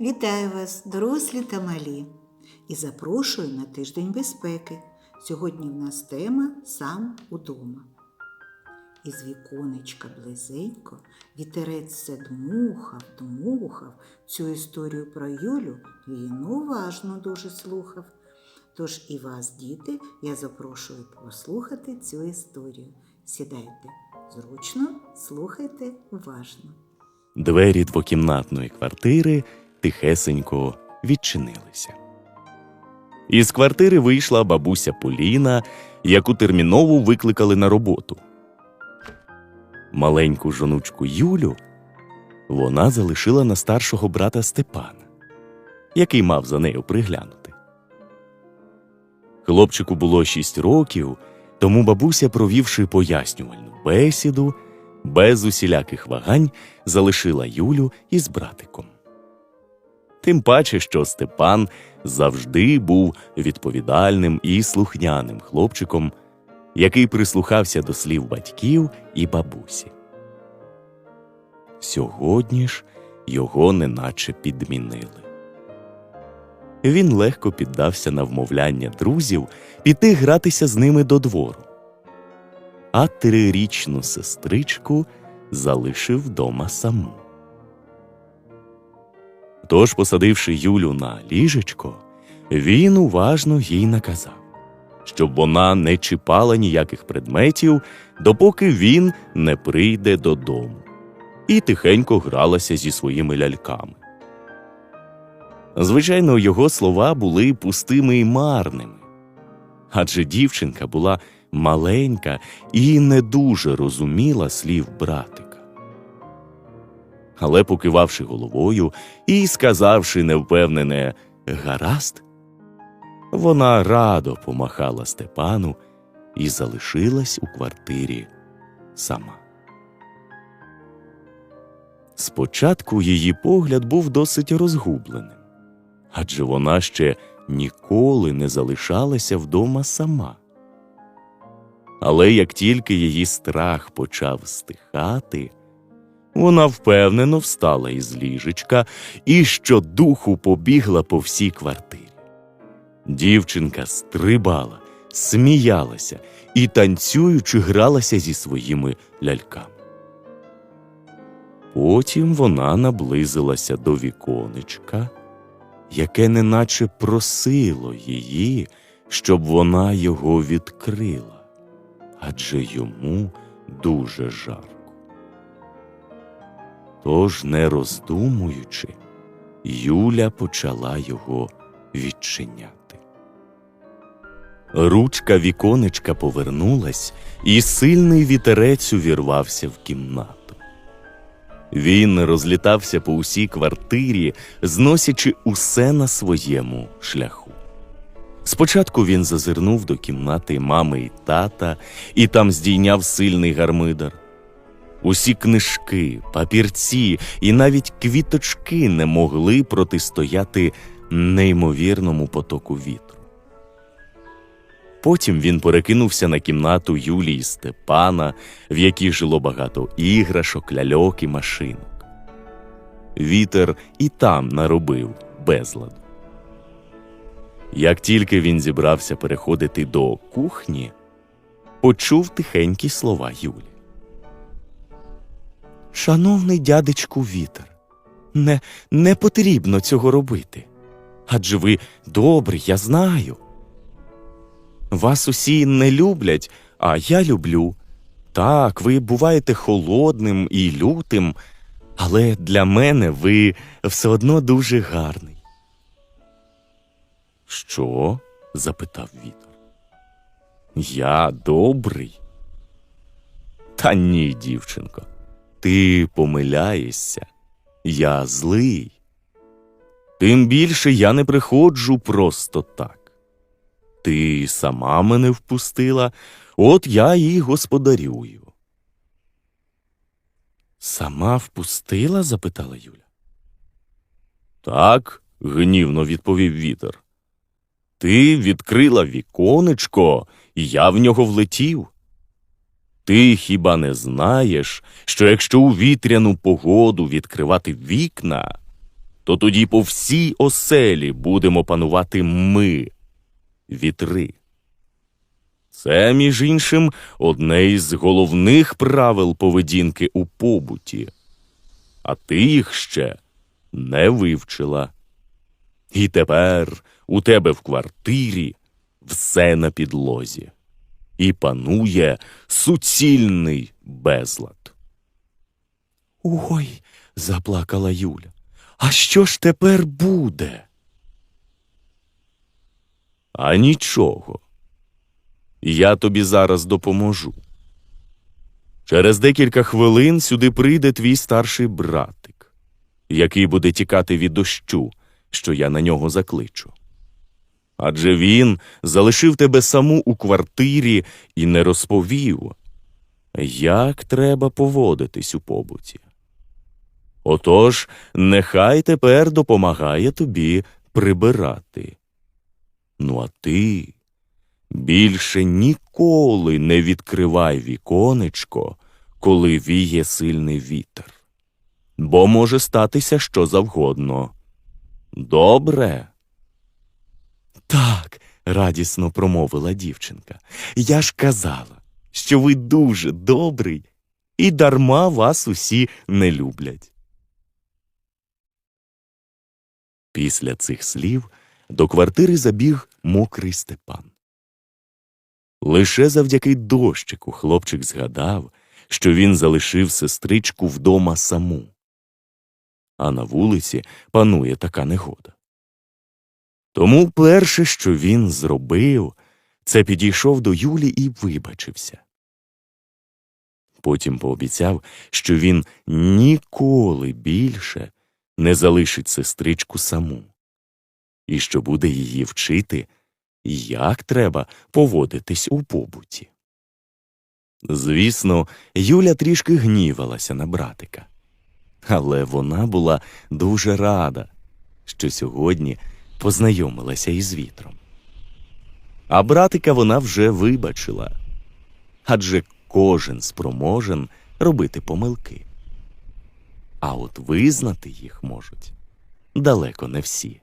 Вітаю вас, дорослі та малі, і запрошую на тиждень безпеки. Сьогодні в нас тема сам удома. Із віконечка близенько вітерець все дмухав, дмухав. Цю історію про Юлю він уважно дуже слухав. Тож і вас, діти, я запрошую послухати цю історію. Сідайте зручно, слухайте уважно. Двері двокімнатної квартири тихесенько відчинилися. Із квартири вийшла бабуся Поліна, яку терміново викликали на роботу. Маленьку жонучку Юлю вона залишила на старшого брата Степана, який мав за нею приглянути. Хлопчику було шість років, тому бабуся, провівши пояснювальну бесіду, без усіляких вагань залишила Юлю із братиком. Тим паче, що Степан завжди був відповідальним і слухняним хлопчиком, який прислухався до слів батьків і бабусі. Сьогодні ж його неначе підмінили. Він легко піддався на вмовляння друзів піти гратися з ними до двору. А трирічну сестричку залишив вдома саму. Тож, посадивши Юлю на ліжечко, він уважно їй наказав, щоб вона не чіпала ніяких предметів, допоки він не прийде додому, і тихенько гралася зі своїми ляльками. Звичайно, його слова були пустими і марними, адже дівчинка була маленька і не дуже розуміла слів братика. Але, покивавши головою і сказавши невпевнене гаразд, вона радо помахала Степану і залишилась у квартирі сама. Спочатку її погляд був досить розгубленим, адже вона ще ніколи не залишалася вдома сама. Але як тільки її страх почав стихати, вона впевнено встала із ліжечка і щодуху побігла по всій квартирі. Дівчинка стрибала, сміялася і танцюючи гралася зі своїми ляльками. Потім вона наблизилася до віконечка, яке неначе просило її, щоб вона його відкрила, адже йому дуже жарко. Тож, не роздумуючи, Юля почала його відчиняти. Ручка віконечка повернулась, і сильний вітерець увірвався в кімнату. Він розлітався по усій квартирі, зносячи усе на своєму шляху. Спочатку він зазирнув до кімнати мами і тата і там здійняв сильний гармидар. Усі книжки, папірці і навіть квіточки не могли протистояти неймовірному потоку вітру. Потім він перекинувся на кімнату Юлії Степана, в якій жило багато іграшок, ляльок і машинок. Вітер і там наробив безладу. Як тільки він зібрався переходити до кухні, почув тихенькі слова Юлі. Шановний дядечку вітер, не, не потрібно цього робити. Адже ви добрий, я знаю. Вас усі не люблять, а я люблю. Так, ви буваєте холодним і лютим, але для мене ви все одно дуже гарний. Що? запитав вітер. Я добрий. Та ні, дівчинко. Ти помиляєшся, я злий. Тим більше я не приходжу просто так. Ти сама мене впустила, от я і господарюю. Сама впустила? запитала Юля. Так, гнівно відповів вітер. Ти відкрила віконечко, і я в нього влетів. Ти хіба не знаєш, що якщо у вітряну погоду відкривати вікна, то тоді по всій оселі будемо панувати ми, вітри. Це, між іншим, одне із головних правил поведінки у побуті, а ти їх ще не вивчила. І тепер у тебе в квартирі все на підлозі, і панує суцільний безлад. Ой, заплакала Юля. А що ж тепер буде? А нічого. Я тобі зараз допоможу. Через декілька хвилин сюди прийде твій старший братик, який буде тікати від дощу, що я на нього закличу. Адже він залишив тебе саму у квартирі і не розповів, як треба поводитись у побуті. Отож, нехай тепер допомагає тобі прибирати. Ну, а ти більше ніколи не відкривай віконечко, коли віє сильний вітер, бо може статися що завгодно. Добре. Так, радісно промовила дівчинка. Я ж казала, що ви дуже добрий, і дарма вас усі не люблять. Після цих слів до квартири забіг мокрий Степан. Лише завдяки дощику хлопчик згадав, що він залишив сестричку вдома саму. А на вулиці панує така негода. Тому перше, що він зробив, це підійшов до Юлі і вибачився. Потім пообіцяв, що він ніколи більше не залишить сестричку саму, і що буде її вчити, як треба поводитись у побуті. Звісно, Юля трішки гнівалася на братика, але вона була дуже рада, що сьогодні познайомилася із вітром. А братика вона вже вибачила адже кожен спроможен робити помилки. А от визнати їх можуть далеко не всі.